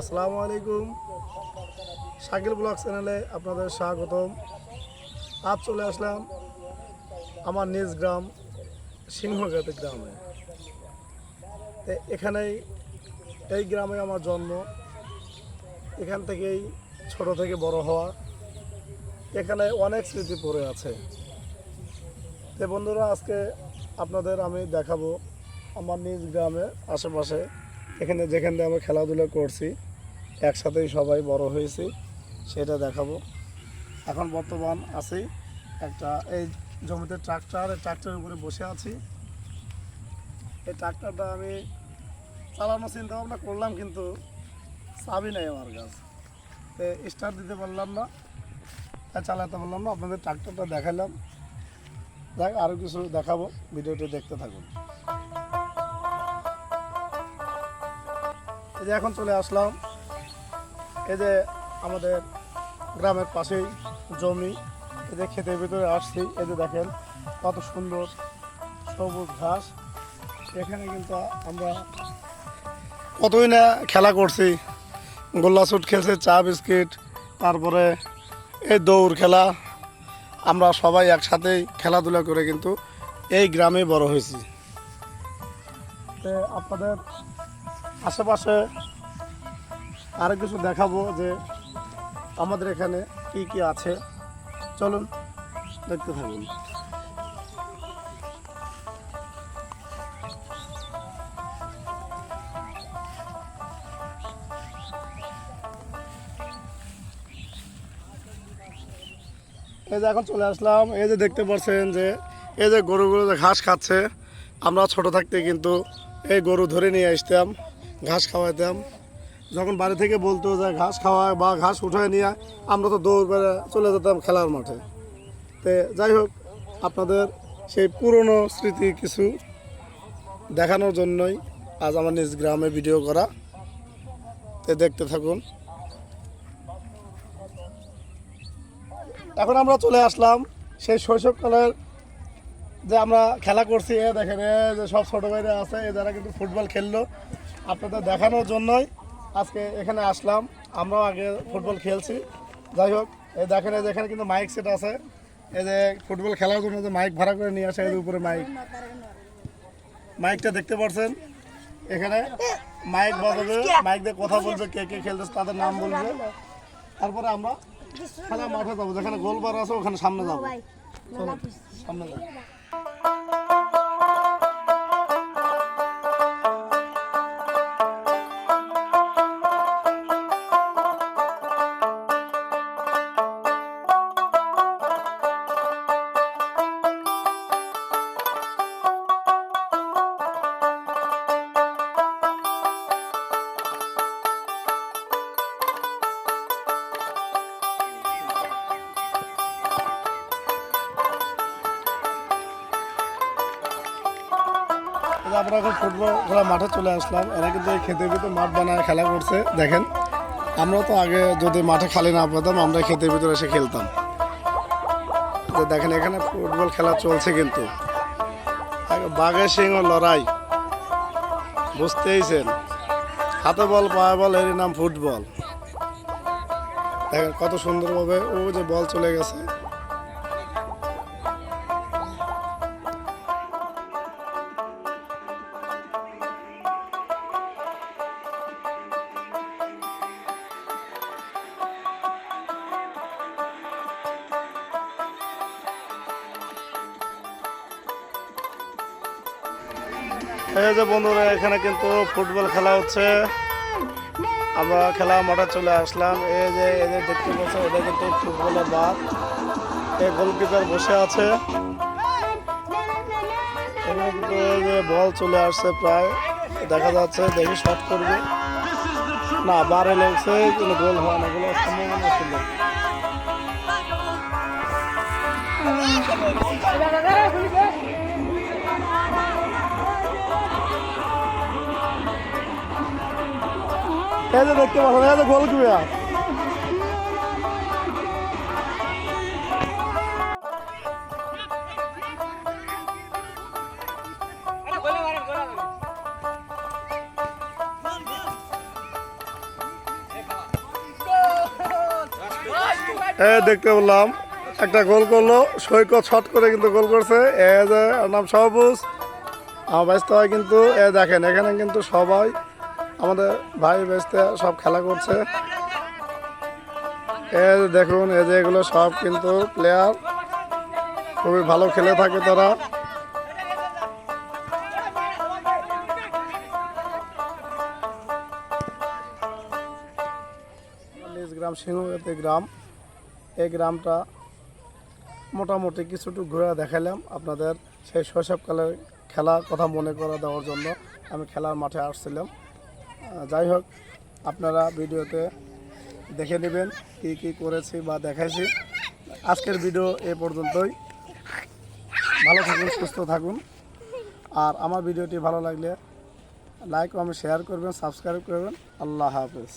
আসসালামু আলাইকুম। শাকিল ব্লগ চ্যানেলে আপনাদের স্বাগতম। আজ চলে আসলাম আমার নিজ গ্রাম, সিংহগাতি গ্রামে। এখানেই, এই গ্রামে আমার জন্ম। এখান থেকেই ছোট থেকে বড় হওয়া। এখানে অনেক স্মৃতি পড়ে আছে। তো বন্ধুরা, আজকে আপনাদের আমি দেখাবো আমার নিজ গ্রামে আশেপাশে। এখানে যেখান আমি খেলাধুলা করছি। একসাথেই সবাই বড় হয়েছি, সেটা দেখাবো। এখন বর্তমান আছি একটা, এই জমিতে ট্রাক্টর ট্রাক্টরের উপরে বসে আছি। এই ট্রাক্টরটা আমি চালানোর চিন্তা ভাবনা করলাম, কিন্তু চাবি নেই আমার কাছে। স্টার্ট দিতে পারলাম না তাই চালাতে পারলাম না, আপনাদের ট্রাক্টরটা দেখালাম। দেখ আরও কিছু দেখাবো, ভিডিওটি দেখতে থাকুন। এই যে এখন চলে আসলাম। এই যে আমাদের গ্রামের পাশেই জমি, এই যে ক্ষেতের ভিতরে আসছি, এই যে দেখেন কত সুন্দর সবুজ ঘাস। এখানে কিন্তু আমরা কতই না খেলা করছি। গোল্লা শুট খেলছে, চা বিস্কিট, তারপরে এই দৌড় খেলা। আমরা সবাই একসাথেই খেলাধুলা করে কিন্তু এই গ্রামে বড় হয়েছি। আপনাদের আশেপাশে আরও কিছু দেখাবো যে আমাদের এখানে কি কি আছে। চলুন, দেখতে থাকুন। এই যে এখন চলে আসলাম। এই যে দেখতে পাচ্ছেন যে, এই যে গরুগুলো যে ঘাস খাচ্ছে, আমরা ছোট থাকতে কিন্তু এই গরু ধরে নিয়ে আসতাম, ঘাস খাওয়াইতাম যখন বাড়ি থেকে বলতো যে ঘাস খাওয়া বা ঘাস উঠায় নিয়ে আমরা তো দৌড় করে চলে যেতাম খেলার মাঠে। তে যাই হোক, আপনাদের সেই পুরনো স্মৃতি কিছু দেখানোর জন্যই আজ আমার নিজ গ্রামে ভিডিও করা। তে দেখতে থাকুন। এখন আমরা চলে আসলাম সেই শৈশবকালের যে আমরা খেলা করছি। এ দেখেন, এ যে সব ছোটো ভাইরা আছে, এ যারা কিন্তু ফুটবল খেললো। আপনাদের দেখানোর জন্যই আজকে এখানে আসলাম আমরাও আগে ফুটবল খেলছি। যাই হোক এই দেখেন এই যে এখানে কিন্তু মাইক সেট আছে। এই যে ফুটবল খেলার জন্য যে মাইক ভাড়া করে নিয়ে আসে এর উপরে মাইক মাইকটা দেখতে পাচ্ছেন? এখানে মাইক বাজাবে মাইক দিয়ে কথা বলবে কে কে খেলতেছে তাদের নাম বলবে। তারপরে আমরা খেলা মাঠে যাব যেখানে গোলবার আছে ওখানে সামনে যাব। সামনে যাব। আমরা এখন ফুটবল খেলা মাঠে চলে আসলাম। এরা কিন্তু এই খেতে ভিতরে মাঠ বানায়, খেলা করছে। দেখেন আমরা তো আগে যদি মাঠে খালি না পেতাম আমরা খেতের ভিতরে এসে খেলতাম। দেখেন, এখানে ফুটবল খেলা চলছে কিন্তু। বাঘের সিংহ লড়াই। বুঝতেইছেন হাতে বল, পায়ে বল এর নাম ফুটবল। দেখেন, কত সুন্দরভাবে ও যে বল চলে গেছে। এই যে বন্ধুরা, এখানে কিন্তু ফুটবল খেলা হচ্ছে। আমরা খেলা মাঠে চলে আসলাম। এই যে এদের দেখতে পাচ্ছ, এটা কিন্তু ফুটবলের বাদ এই গোলকিপার বসে আছে। বল চলে আসছে প্রায়। দেখা যাচ্ছে, দেখি শট করবে। না, বারে লেগছে কোনো গোল হয় না, গোলের সম্ভাবনা ছিল এই যে দেখতে পাচ্ছেন, এই গোল দেখতে বললাম একটা গোল করল, সৈকত শট করে কিন্তু গোল করছে। এ যে নাম সবুজ আমার ব্যস্ত হয় কিন্তু এ দেখেন, এখানে কিন্তু সবাই আমাদের ভাই ব্যস্ত সব খেলা করছে। এ দেখুন এই যে এগুলো সব কিন্তু প্লেয়ার খুবই ভালো খেলে থাকে তারা। নিজ গ্রাম সিংহগাতি গ্রাম। এই গ্রামটা মোটামুটি কিছুটুকু ঘুরে দেখালাম আপনাদের সেই শৈশবকালের খেলার কথা মনে করে দেওয়ার জন্য। আমি খেলার মাঠে আসছিলাম। যাই হোক, আপনারা ভিডিওতে দেখে নেবেন কি কি করেছি বা দেখাইছি। আজকের ভিডিও এ পর্যন্তই। ভালো থাকুন, সুস্থ থাকুন। আর আমার ভিডিওটি ভালো লাগলে লাইক কমেন্ট শেয়ার করবেন সাবস্ক্রাইব করবেন। আল্লাহ হাফেজ।